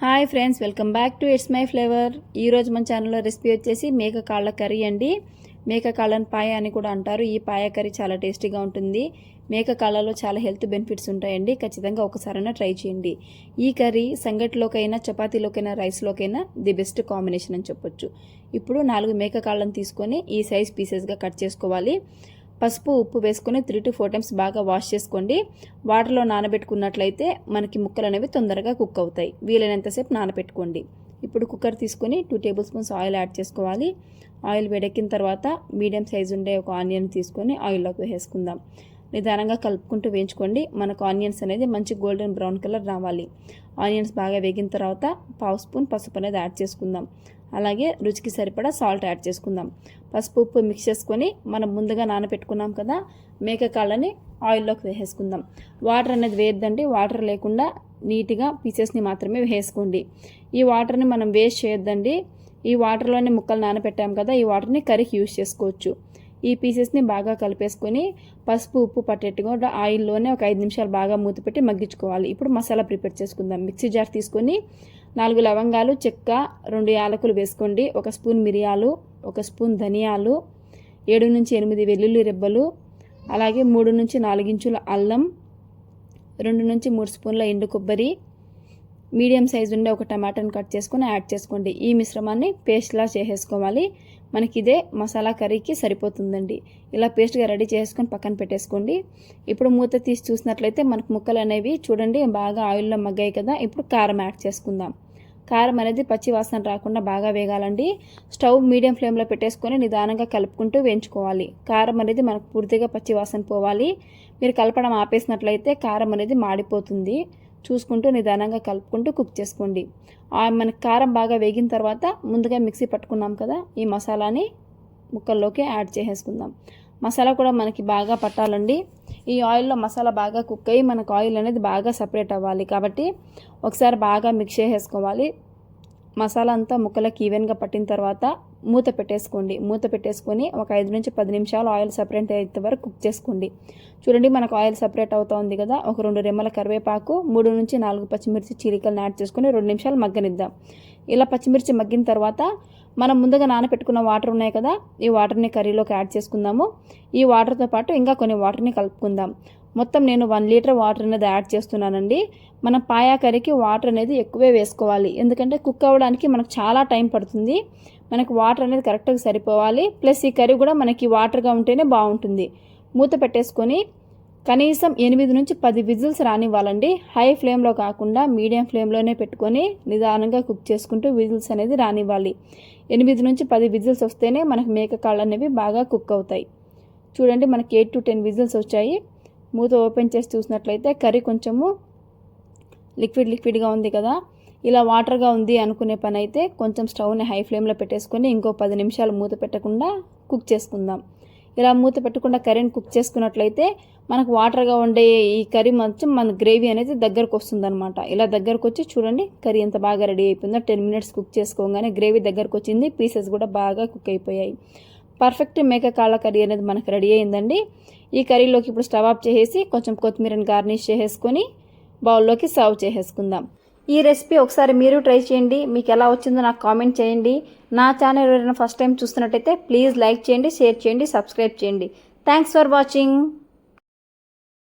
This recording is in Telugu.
Hi friends welcome back to it's my flavour. ఈరోజు మన ఛానల్లో రెసిపీ వచ్చేసి మేక కాళ్ళ కర్రీ అండి. మేక కాళ్ళని పాయ అని కూడా అంటారు. ఈ పాయ కర్రీ చాలా టేస్టీగా ఉంటుంది. మేక కాళ్ళలో చాలా హెల్త్ బెనిఫిట్స్ ఉంటాయండి. ఖచ్చితంగా ఒకసారైనా ట్రై చేయండి. ఈ కర్రీ సంగటిలోకైనా చపాతీలోకైనా రైస్లోకైనా ది బెస్ట్ కాంబినేషన్ అని చెప్పొచ్చు. ఇప్పుడు నాలుగు మేక కాళ్ళను తీసుకొని ఈ సైజ్ పీసెస్గా కట్ చేసుకోవాలి. పసుపు ఉప్పు వేసుకొని త్రీ టు ఫోర్ టైమ్స్ బాగా వాష్ చేసుకోండి. వాటర్లో నానబెట్టుకున్నట్లయితే మనకి ముక్కలు అనేవి తొందరగా కుక్ అవుతాయి. వీలైనంతసేపు నానబెట్టుకోండి. ఇప్పుడు కుక్కర్ తీసుకొని two tablespoons oil add చేసుకోవాలి. ఆయిల్ వేడెక్కిన తర్వాత మీడియం సైజు ఉండే ఒక ఆనియన్ తీసుకొని ఆయిల్లోకి వేసుకుందాం. నిదానంగా కలుపుకుంటూ వేయించుకోండి. మనకు ఆనియన్స్ అనేది మంచి గోల్డెన్ బ్రౌన్ కలర్ రావాలి. ఆనియన్స్ బాగా వేగిన తర్వాత పావు స్పూన్ పసుపు అనేది యాడ్ చేసుకుందాం. అలాగే రుచికి సరిపడా సాల్ట్ యాడ్ చేసుకుందాం. పసుపు ఉప్పు మిక్స్ చేసుకొని మనం ముందుగా నానబెట్టుకున్నాం కదా మేక కాళ్ళని ఆయిల్లోకి వేసేసుకుందాం. వాటర్ అనేది వేయద్దండి. వాటర్ లేకుండా నీట్గా పీసెస్ని మాత్రమే వేసుకోండి. ఈ వాటర్ని మనం వేస్ట్ చేయొద్దండి. ఈ వాటర్లోనే ముక్కలు నానబెట్టాం కదా ఈ వాటర్ని కర్రీకి యూజ్ చేసుకోవచ్చు. ఈ పీసెస్ని బాగా కలిపేసుకొని పసుపు ఉప్పు పట్టేట్టుగా ఆయిల్లోనే ఒక ఐదు నిమిషాలు బాగా మూతపెట్టి మగ్గించుకోవాలి. ఇప్పుడు మసాలా ప్రిపేర్ చేసుకుందాం. మిక్సీ జార్ తీసుకొని నాలుగు లవంగాలు చెక్క రెండు యాలకులు వేసుకోండి. ఒక స్పూన్ మిరియాలు ఒక స్పూన్ ధనియాలు ఏడు నుంచి ఎనిమిది వెల్లుల్లి రెబ్బలు అలాగే మూడు నుంచి నాలుగించుల అల్లం రెండు నుంచి మూడు స్పూన్ల ఎండు కొబ్బరి మీడియం సైజు ఉండే ఒక టమాటాను కట్ చేసుకొని యాడ్ చేసుకోండి. ఈ మిశ్రమాన్ని పేస్ట్లా చేసేసుకోవాలి. మనకి ఇదే మసాలా కర్రీకి సరిపోతుందండి. ఇలా పేస్ట్గా రెడీ చేసుకొని పక్కన పెట్టేసుకోండి. ఇప్పుడు మూత తీసి చూసినట్లయితే మనకు ముక్కలు అనేవి చూడండి బాగా ఆయిల్లో మగ్గాయి కదా. ఇప్పుడు కారం యాడ్ చేసుకుందాం. కారం అనేది పచ్చి వాసన రాకుండా బాగా వేగాలండి. స్టవ్ మీడియం ఫ్లేమ్లో పెట్టేసుకొని నిదానంగా కలుపుకుంటూ వేయించుకోవాలి. కారం అనేది మనకు పూర్తిగా పచ్చి వాసన పోవాలి. మీరు కలపడం ఆపేసినట్లయితే కారం అనేది మాడిపోతుంది. చూసుకుంటూ నిదానంగా కలుపుకుంటూ కుక్ చేసుకోండి. మనకి కారం బాగా వేగిన తర్వాత ముందుగా మిక్సీ పట్టుకున్నాం కదా ఈ మసాలాని ముక్కల్లోకి యాడ్ చేసేసుకుందాం. మసాలా కూడా మనకి బాగా పట్టాలండి. ఈ ఆయిల్లో మసాలా బాగా కుక్ అయ్యి మనకు ఆయిల్ అనేది బాగా సపరేట్ అవ్వాలి కాబట్టి ఒకసారి బాగా మిక్స్ చేసేసుకోవాలి. మసాలా అంతా ముక్కలకి ఈవెన్గా పట్టిన తర్వాత మూత పెట్టేసుకోండి. మూత పెట్టేసుకొని ఒక ఐదు నుంచి పది నిమిషాలు ఆయిల్ సపరేట్ అయ్యేంత వరకు కుక్ చేసుకోండి. చూడండి మనకు ఆయిల్ సపరేట్ అవుతుంది కదా. ఒక రెండు రెమ్మల కరివేపాకు మూడు నుంచి నాలుగు పచ్చిమిర్చి చీలికలను యాడ్ చేసుకొని రెండు నిమిషాలు మగ్గనిద్దాం. ఇలా పచ్చిమిర్చి మగ్గిన తర్వాత మనం ముందుగా నానపెట్టుకున్న వాటర్ ఉన్నాయి కదా ఈ వాటర్ని కర్రీలోకి యాడ్ చేసుకుందాము. ఈ వాటర్తో పాటు ఇంకా కొన్ని వాటర్ని కలుపుకుందాం. మొత్తం నేను వన్ లీటర్ వాటర్ అనేది యాడ్ చేస్తున్నానండి. మనం పాయా కర్రీకి వాటర్ అనేది ఎక్కువే వేసుకోవాలి. ఎందుకంటే కుక్ అవ్వడానికి మనకు చాలా టైం పడుతుంది. మనకు వాటర్ అనేది కరెక్ట్గా సరిపోవాలి. ప్లస్ ఈ కర్రీ కూడా మనకి వాటర్గా ఉంటేనే బాగుంటుంది. మూత పెట్టేసుకొని కనీసం ఎనిమిది నుంచి పది విజిల్స్ రానివ్వాలండి. హై ఫ్లేమ్లో కాకుండా మీడియం ఫ్లేమ్లోనే పెట్టుకొని నిదానంగా కుక్ చేసుకుంటూ విజిల్స్ అనేది రానివ్వాలి. ఎనిమిది నుంచి పది విజిల్స్ వస్తేనే మనకు మేక కాళ్ళు అనేవి బాగా కుక్ అవుతాయి. చూడండి మనకి ఎయిట్ టు టెన్ విజిల్స్ వచ్చాయి. మూత ఓపెన్ చేసి చూసినట్లయితే కర్రీ కొంచెము లిక్విడ్ లిక్విడ్గా ఉంది కదా. ఇలా వాటర్గా ఉంది అనుకునే పని అయితే కొంచెం స్టవ్ని హై ఫ్లేమ్లో పెట్టేసుకొని ఇంకో పది నిమిషాలు మూత పెట్టకుండా కుక్ చేసుకుందాం. ఇలా మూత పెట్టకుండా కర్రీని కుక్ చేసుకున్నట్లయితే మనకు వాటర్గా ఉండే ఈ కర్రీ మొత్తం మన గ్రేవీ అనేది దగ్గరకు వస్తుందన్నమాట. ఇలా దగ్గరకు వచ్చి చూడండి కర్రీ ఎంత బాగా రెడీ అయిపోయిందో. టెన్ మినిట్స్ కుక్ చేసుకోగానే గ్రేవీ దగ్గరకు వచ్చింది పీసెస్ కూడా బాగా కుక్ అయిపోయాయి. పర్ఫెక్ట్ మేక కాళ్ళ కర్రీ అనేది మనకు రెడీ అయిందండి. ఈ కర్రీలోకి ఇప్పుడు స్టవ్ ఆఫ్ చేసేసి కొంచెం కొత్తిమీరని గార్నిష్ చేసేసుకొని బౌల్లోకి సర్వ్ చేసేసుకుందాం. ఈ రెసిపీ ఒకసారి మీరు ట్రై చేయండి. మీకు ఎలా వచ్చిందో నాకు కామెంట్ చేయండి. నా ఛానల్ ఎవరైనా ఫస్ట్ టైం చూస్తున్నట్టయితే ప్లీజ్ లైక్ చేయండి షేర్ చేయండి సబ్స్క్రైబ్ చేయండి. Thanks for watching